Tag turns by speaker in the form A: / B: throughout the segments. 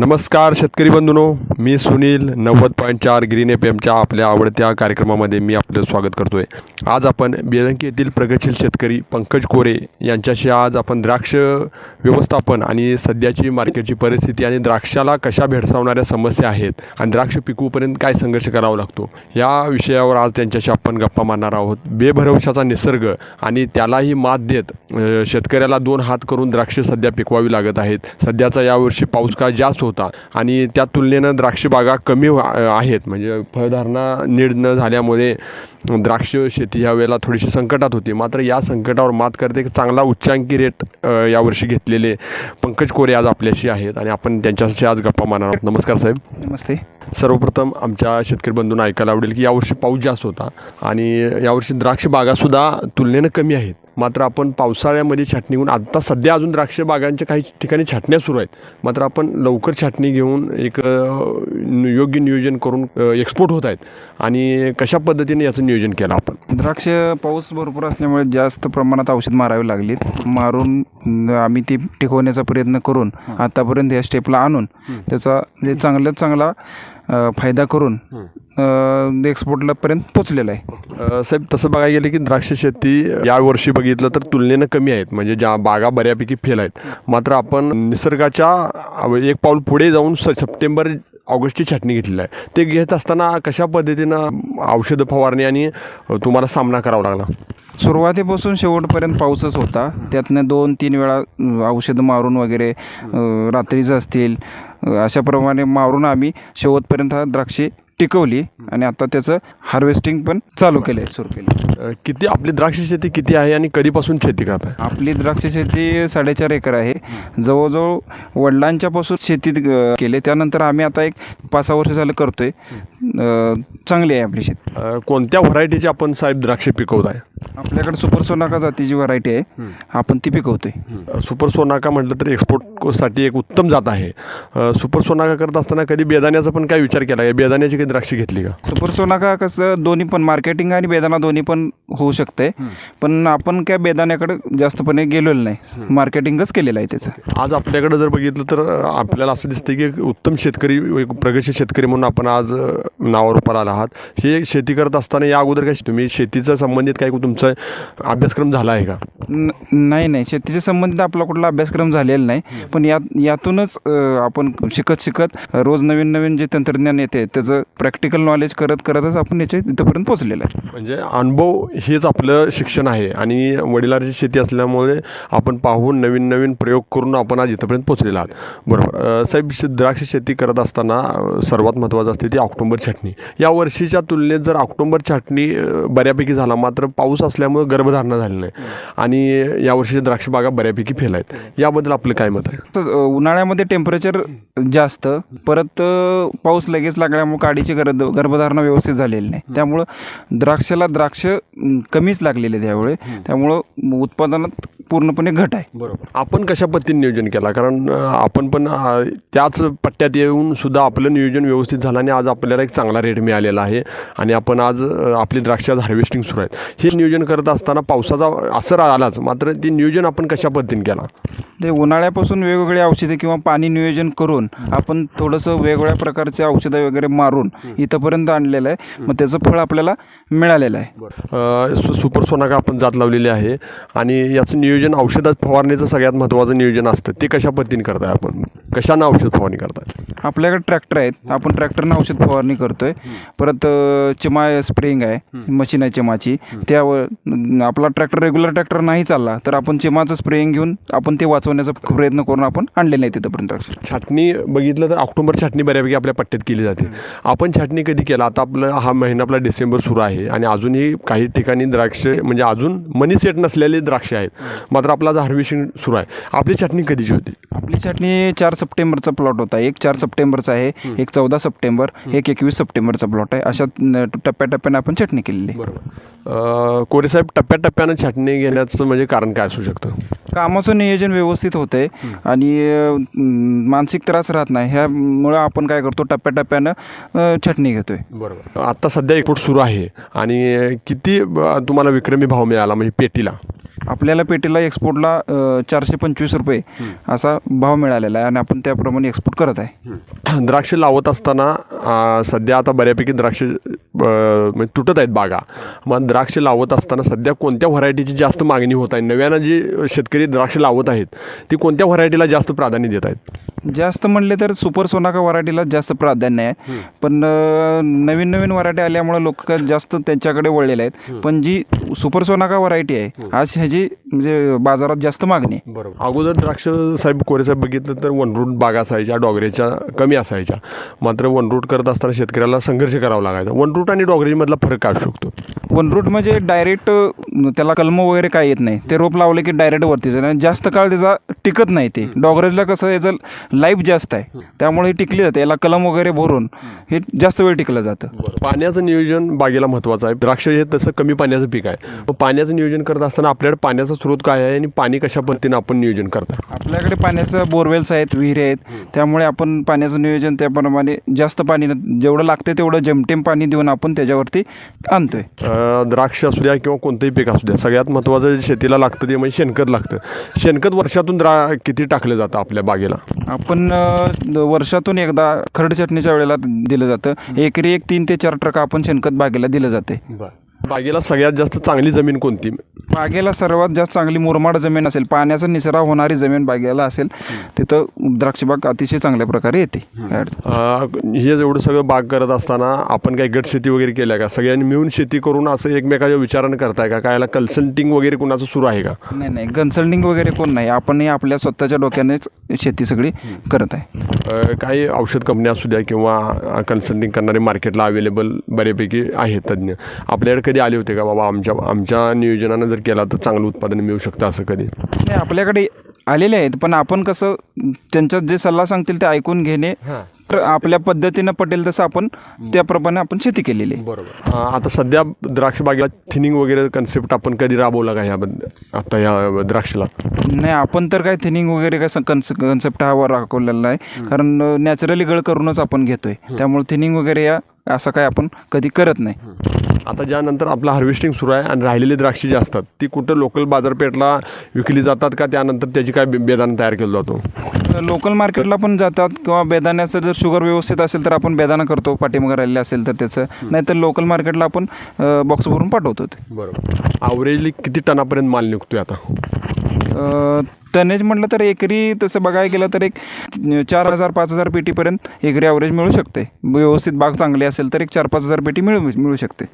A: नमस्कार शेतकरी बंधूनो मी सुनील नव्वद पॉईंट चार ग्रीन एफ एमच्या आपल्या आवडत्या कार्यक्रमामध्ये मी आपलं स्वागत करतो आहे आज आपण बेलंकी येथील प्रगतशील शेतकरी पंकज कोरे यांच्याशी आज आपण द्राक्ष व्यवस्थापन आणि सध्याची मार्केटची परिस्थिती आणि द्राक्षाला कशा भेडसावणाऱ्या समस्या आहेत आणि द्राक्ष पिकवूपर्यंत काय संघर्ष करावा लागतो या विषयावर आज त्यांच्याशी आपण गप्पा मारणार आहोत. बेभरवशाचा निसर्ग आणि त्यालाही मात देत शेतकऱ्याला दोन हात करून द्राक्ष सध्या पिकवावी लागत आहेत. सध्याचा यावर्षी पाऊस काळ जास्त होता. आणि त्या तुलनेनं द्राक्ष बागा कमी आहेत. म्हणजे फळधारणा नीट न झाल्यामुळे द्राक्ष शेती ह्या वेळेला थोडीशी संकटात होती. मात्र या संकटावर मात करते चांगला उच्चांकी रेट यावर्षी घेतलेले पंकज कोरे आज आपल्याशी आहेत आणि आपण त्यांच्याशी आज गप्पा मारणार आहोत. नमस्कार साहेब.
B: नमस्ते.
A: सर्वप्रथम आमच्या शेतकरी बंधूंना ऐकायला आवडेल की यावर्षी पाऊस जास्त होता आणि यावर्षी द्राक्ष बागासुद्धा तुलनेनं कमी आहेत. मात्र आपण पावसाळ्यामध्ये छाटणी घेऊन आत्ता सध्या अजून द्राक्ष बागांच्या काही ठिकाणी छाटण्या सुरू आहेत. मात्र आपण लवकर छाटणी घेऊन एक योग्य नियोजन करून एक्सपोर्ट होत आहेत. आणि कशा पद्धतीने याचं नियोजन केलं आपण?
B: द्राक्ष पाऊस भरपूर असल्यामुळे जास्त प्रमाणात औषध मारावे लागलीत. मारून आम्ही ती टिकवण्याचा प्रयत्न करून आतापर्यंत या स्टेपला आणून त्याचा म्हणजे चांगल्यात चांगला अ, फायदा करून एक्सपोर्टला पर्यंत पोचलेला आहे.
A: अ, साहेब तसं बघायला गेलं की द्राक्ष शेती यावर्षी बघितलं तर तुलनेनं कमी आहेत. म्हणजे ज्या बागा बऱ्यापैकी फेल आहेत. मात्र आपण निसर्गाच्या एक पाऊल पुढे जाऊन स सप्टेंबर ऑगस्टची छाटणी घेतलेली आहे. ते घेत असताना कशा पद्धतीनं औषधं फवारणी आणि तुम्हाला सामना करावा लागला?
B: सुरुवातीपासून शेवटपर्यंत पाऊसच होता. त्यातनं दोन तीन वेळा अ, औषधं मारून वगैरे अ, रात्रीचं असतील अशाप्रमाणे मारून आम्ही शेवटपर्यंत हा द्राक्षे टिकवली आणि आता त्याचं हार्वेस्टिंग पण चालू केलं आहे सुरू केलं
A: किती आपली द्राक्ष शेती किती आहे आणि कधीपासून शेती करताय?
B: आपली द्राक्ष शेती साडेचार एकर आहे. जवळजवळ वडिलांच्यापासून शेतीत अ, केले. त्यानंतर आम्ही आता एक पाच सहा वर्ष झालं करतोय. चांगली आहे आपली शेती.
A: कोणत्या व्हरायटीची आपण साहेब द्राक्ष पिकवताय?
B: आपल्याकडे सुपर सोनाका जातीची व्हरायटी आहे. आपण ती पिकवतोय.
A: सुपर सोनाका म्हटलं तर एक्सपोर्टसाठी एक उत्तम जात आहे. अ, सुपर सोनाका करत असताना कधी बेदाण्याचा पण काय विचार केला? आहे बेदाण्याची काही द्राक्ष घेतली का?
B: सुपर सोनाका कसं दोन्ही पण मार्केटिंग आणि बेदाना दोन्ही पण होऊ शकते पण आपण काय बेदाण्याकडे जास्तपणे गेलेलो नाही. मार्केटिंगच केलेलं आहे त्याचं.
A: आज आपल्याकडे जर बघितलं तर अ, आपल्याला असं दिसतं की एक उत्तम शेतकरी एक प्रगतशील शेतकरी म्हणून आपण आज अ, नावावर आला आहात. हे शेती करत असताना या अगोदर काय तुम्ही शेतीचं संबंधित काही तुमचा अभ्यासक्रम झाला आहे का?
B: न- नाही नाही. शेतीच्या संबंधित आपला कुठला अभ्यासक्रम झालेला नाही. पण यात यातूनच अ, आपण शिकत शिकत रोज नवीन नवीन जे तंत्रज्ञान येते त्याचं प्रॅक्टिकल नॉलेज करत करतच आपण याच्या इथंपर्यंत पोहोचलेलं आहे.
A: म्हणजे अनुभव हेच आपलं शिक्षण आहे. आणि वडिलांची शेती असल्यामुळे आपण पाहून नवीन नवीन प्रयोग करून आपण आज इथंपर्यंत पोचलेलो आहात. बरोबर. अ, साहेब शे- द्राक्ष शेती करत असताना अ, सर्वात महत्त्वाचं असते ती ऑक्टोबर छाटणी या वर्षीच्या तुलनेत जर ऑक्टोबर छाटणी अ, बऱ्यापैकी झाला मात्र पाऊस असल्यामुळे गर्भधारणा झाली नाही आणि या वर्षीच्या द्राक्ष बागा बऱ्यापैकी फेल आहेत. याबद्दल आपलं काय मत आहे?
B: उन्हाळ्यामध्ये टेम्परेचर जास्त परत पाऊस लगेच लागल्यामुळे काडीची गर्भ गर्भधारणा व्यवस्थित झालेली नाही. त्यामुळं द्राक्षाला द्राक्ष कमीच लागलेले त्यावेळे त्यामुळं उत्पादनात पूर्णपणे घट आहे.
A: बरोबर. आपण कशा पद्धतीने नियोजन केला? कारण आपण पण त्याच पट्ट्यात येऊन सुद्धा आपलं नियोजन व्यवस्थित झालं आणि आज आपल्याला एक चांगला रेट मिळालेला आहे. आणि आपण आज आपली द्राक्ष आज हार्वेस्टिंग सुरू आहेत हे नियोजन करत असताना पावसाचा असर आलाच. मात्र ते नियोजन आपण कशा पद्धतीने केला?
B: ते उन्हाळ्यापासून वेगवेगळे औषधे किंवा पाणी नियोजन करून आपण थोडंसं वेगवेगळ्या प्रकारचे औषधं वगैरे मारून इथंपर्यंत आणलेलं आहे. मग त्याचं फळ आपल्याला मिळालेलं आहे.
A: सुपर सोनाका आपण जात लावलेली आहे. आणि याचं नियोजन औषधात फवारणीचं सगळ्यात महत्त्वाचं नियोजन असतं. ते कशा पद्धतीने करताय आपण? कशानं औषध फवारणी करताय?
B: आपल्याकडे ट्रॅक्टर आहेत. आपण ट्रॅक्टरनं औषध फवारणी करतोय. परत चिमा स्प्रेइंग आहे. मशीन आहे चिमाची. त्यावर आपला ट्रॅक्टर रेग्युलर ट्रॅक्टर नाही चालला तर आपण चिमाचं स्प्रेइंग घेऊन आपण ते वाचवण्याचा प्रयत्न करून आपण आणले नाही तिथपर्यंत
A: छाटणी बघितलं तर ऑक्टोबर छाटणी बऱ्यापैकी आपल्या पट्ट्यात केली जाते. आपण छाटणी कधी केला? आता आपलं हा महिना आपला डिसेंबर सुरू आहे आणि अजूनही काही ठिकाणी द्राक्ष म्हणजे अजून मनी सेट नसलेले द्राक्ष आहेत. मात्र आपला आज हार्वेस्टिंग सुरू आहे. आपली छाटणी कधीची होती?
B: आपली छाटणी चार सप्टेंबरचा प्लॉट होता. एक चार सप्टेंबरचा आहे एक चौदा सप्टेंबर एक एकवीस सप्टेंबरचा प्लॉट आहे. अशा टप्प्याटप्प्याने आपण छाटणी केलेली. आहे.
A: बरोबर कोरेसाहेब टप्प्याटप्प्यानं छाटणी घेण्याचं म्हणजे कारण काय असू शकतं?
B: कामाचं नियोजन व्यवस्थित होतंय आणि अ, म, मानसिक त्रास राहत नाही. ह्यामुळं आपण काय करतो टप्प्याटप्प्यानं अ, छाटणी घेतोय.
A: बरोबर. आता सध्या एक्सपोर्ट सुरू आहे आणि किती तुम्हाला विक्रमी भाव मिळाला म्हणजे पेटीला?
B: आपल्याला पेटीला एक्सपोर्टला चारशे पंचवीस रुपये असा भाव मिळालेला आहे आणि आपण त्याप्रमाणे एक्सपोर्ट करत आहे.
A: द्राक्ष लावत असताना सध्या आता बऱ्यापैकी द्राक्ष म्हणजे तुटत आहेत बागा. मग द्राक्ष लावत असताना सध्या कोणत्या व्हरायटीची जास्त मागणी होत आहे? नव्यानं जी शेतकरी द्राक्ष लावत आहेत ती कोणत्या व्हरायटीला जास्त प्राधान्य देत आहेत?
B: जास्त म्हणले तर सुपर सोनाका व्हरायटीला जास्त प्राधान्य आहे. पण नवीन नवीन व्हरायटी आल्यामुळे लोक जास्त त्यांच्याकडे वळलेले आहेत. पण जी सुपर सोनाका व्हरायटी आहे आज ह्याची म्हणजे बाजारात जास्त मागणी आहे.
A: बरोबर. अगोदर द्राक्ष साहेब कोरे साहेब बघितलं तर वनरूट बागा असायच्या डॉगरेच्या कमी असायच्या. मात्र वनरूट करत असताना शेतकऱ्याला संघर्ष करावा लागायचा. वनरूट आणि डॉगरेमधला फरक असू शकतो?
B: वनरूट म्हणजे डायरेक्ट त्याला कलम वगैरे काय येत नाही. ते रोप लावले की डायरेक्ट वरती जाणार. आणि जास्त काळ त्याचा टिकत नाही ते. डॉगरेजला कसं याचं लाईफ जास्त आहे. त्यामुळे हे टिकली जाते. याला कलम वगैरे भरून हे जास्त वेळ टिकलं जातं.
A: पाण्याचं नियोजन बागेला महत्त्वाचं आहे. द्राक्ष हे तसं कमी पाण्याचं पीक आहे. पाण्याचं नियोजन करत असताना आपल्याकडे पाण्याचा स्रोत काय आहे आणि पाणी कशा पद्धतीनं आपण नियोजन करता?
B: आपल्याकडे पाण्याचं बोरवेल्स आहेत विहिरी आहेत. त्यामुळे आपण पाण्याचं नियोजन त्याप्रमाणे जास्त पाणी जेवढं लागते तेवढं जेमतेम पाणी देऊन आपण त्याच्यावरती आणतोय.
A: द्राक्ष असू द्या किंवा कोणतंही पीक असू द्या सगळ्यात महत्त्वाचं शेतीला लागतं ते म्हणजे शेणखत लागतं. शेणखत वर्षातून द्रा किती टाकलं जातं आपल्या बागेला?
B: आपण वर्षातून एकदा खरड चटणीच्या वेळेला दिलं जातं. एकरी एक तीन ते चार ट्रक आपण शेणखत बागेला दिलं जाते
A: बागेला सगळ्यात जास्त चांगली जमीन कोणती?
B: बागेला सर्वात जास्त चांगली मुरमाड जमीन असेल पाण्याचा निचरा होणारी जमीन बागेला असेल तिथं द्राक्षबाग अतिशय चांगल्या प्रकारे येते.
A: अ, हे जेवढं सगळं बाग करत असताना आपण काही गट शेती वगैरे केल्या का? सगळ्यांनी मिळून शेती करून असं एकमेकाच्या विचारानं करताय का? काय याला कन्सल्टिंग वगैरे कुणाचं सुरू आहे का?
B: नाही नाही. कन्सल्टिंग वगैरे कोण नाही. आपणही आपल्या स्वतःच्या डोक्यानेच शेती सगळी करत आहे.
A: अ, काही औषध कंपन्या असू द्या किंवा कन्सल्टिंग करणारे मार्केटला अवेलेबल बऱ्यापैकी आहेत तज्ज्ञ. आपल्याकडे कधी आले होते का बाबा आमच्या आमच्या नियोजनानं जर केला तर चांगलं उत्पादन मिळू शकतं असं कधी?
B: नाही आपल्याकडे आलेले आहेत पण आपण कसं त्यांच्यात जे सल्ला सांगतील ते ऐकून घेणे. तर आपल्या पद्धतीनं पटेल तसं आपण त्याप्रमाणे आपण शेती केलेली आहे.
A: बरोबर. आता सध्या द्राक्ष बागेला थिनिंग वगैरे कन्सेप्ट आपण कधी राबवला का ह्याबद्दल आता ह्या द्राक्षला?
B: नाही आपण तर काय थिनिंग वगैरे काय कन्स कन्सेप्ट हा राखवलेला नाही. कारण नॅचरली गळ करूनच आपण घेतोय. त्यामुळे थिनिंग वगैरे या असं काय आपण कधी करत नाही.
A: आता ज्यानंतर आपलं हार्वेस्टिंग सुरू आहे आणि राहिलेली द्राक्षे जी असतात ती कुठं लोकल बाजारपेठला विकली जातात का? त्यानंतर त्याची काय बे- बेदाणा तयार केला जातो?
B: लोकल मार्केटला पण जातात किंवा बेदाण्याचं जर शुगर व्यवस्थित असेल तर आपण बेदाणा करतो पाठीमागे राहिलेलं असेल तर त्याचं. नाहीतर लोकल मार्केटला आपण बॉक्स भरून पाठवतो
A: बरोबर. आवरेजली किती टनापर्यंत माल निघतोय आता?
B: टनेज म्हटलं तर एकरी तसं बघायला गेलं तर एक चार हजार पाच हजार पेटीपर्यंत एकरी ॲव्हरेज मिळू शकते. व्यवस्थित बाग चांगली असेल तर एक चार पाच हजार पेटी मिळू मिळू शकते.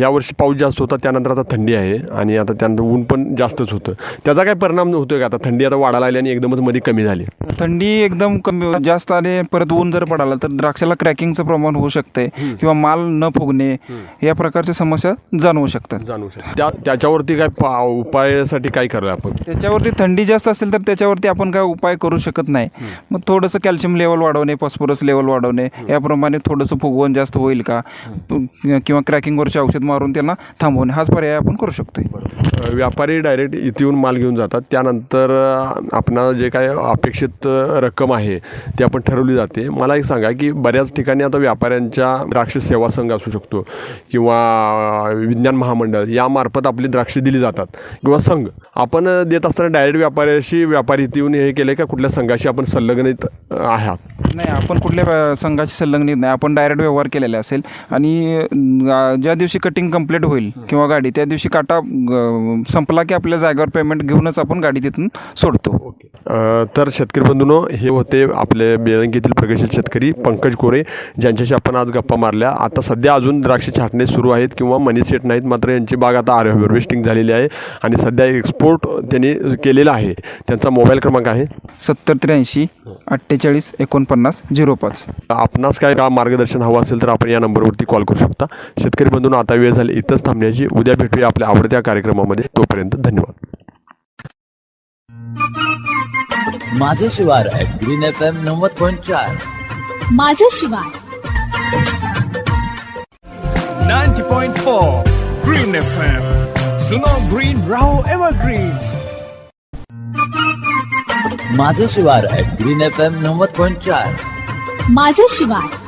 A: यावर्षी पाऊस जास्त होता त्यानंतर आता थंडी आहे आणि आता त्यानंतर ऊन पण जास्तच होतं. त्याचा काय परिणाम होतोय का? आता थंडी आता वाढायला लागली आणि एकदमच मध्ये कमी झाली.
B: थंडी एकदम कमी जास्त आले परत ऊन जर पडाला तर द्राक्षाला क्रॅकिंगचं प्रमाण होऊ शकते किंवा माल न फुगणे या प्रकारच्या समस्या जाणवू शकतात.
A: जाणू शकतो त्या त्याच्यावरती काय उपायासाठी काय करूया आपण?
B: त्याच्यावरती थंडी जास्त असेल तर त्याच्यावरती आपण काय उपाय करू शकत नाही. मग थोडंसं कॅल्शियम लेवल वाढवणे फॉस्फरस लेवल वाढवणे याप्रमाणे थोडंसं फुगवण जास्त होईल का? किंवा क्रॅकिंगवरचे औषध मारून त्यांना थांबवणे हाच पर्याय आपण करू शकतो
A: व्यापारी डायरेक्ट इथे येऊन माल घेऊन जातात. त्यानंतर आपणाला जे काय अपेक्षित रक्कम आहे ती आपण ठरवली जाते. मला एक सांगा की बऱ्याच ठिकाणी आता व्यापाऱ्यांच्या द्राक्ष सेवा संघ असू शकतो किंवा विज्ञान महामंडळ यामार्फत आपली द्राक्षे दिली जातात किंवा संघ. आपण देत असताना डायरेक्ट डायरेक्ट व्यापाऱ्याशी व्यापारी येऊन हे केले का कुठल्या संघाशी आपण संलग्नित आहात?
B: नाही आपण कुठल्या अ, संघाची संलग्नित नाही. आपण डायरेक्ट व्यवहार केलेला असेल. आणि अ, ज्या दिवशी कटिंग कंप्लीट होईल किंवा गाडी त्या दिवशी काटा अ, संपला की आपल्या जागेवर पेमेंट घेऊनच आपण गाडी तिथून सोडतो.
A: अ, तर शेतकरी बंधूंनो हे होते आपले बेळंकीतील प्रगतशील शेतकरी पंकज कोरे ज्यांच्याशी आपण आज गप्पा मारल्या. आता सध्या अजून द्राक्ष छाटणे सुरू आहेत किंवा मनी सेट नाहीत मात्र यांची बाग आता आर हार्वेस्टिंग झालेली आहे. आणि सध्या एक्सपोर्ट त्यांनी केलेला आहे. त्यांचा मोबाईल क्रमांक आहे.
B: सत्तर त्र्याऐंशी अठ्ठेचाळीस एकोणपन्नास झिरो पाच.
A: आपणास काय का मार्गदर्शन हवं असेल तर आपण या नंबरवरती कॉल करू शकता. शेतकरी बंधूंनो आता वेळ झाली इथंच थांबण्याची. उद्या भेटूया आपल्या आवडत्या कार्यक्रमामध्ये. तोपर्यंत धन्यवाद.
C: माझं शिवार ग्रीन एफ एम नव्वद पॉईंट चार.
D: माझं शिवार.
E: 90.4 Green FM. Suno Green Rao Evergreen.
C: माझं शिवार ग्रीन एफ एम नव्वद पॉईंट चार.
D: माझं शिवार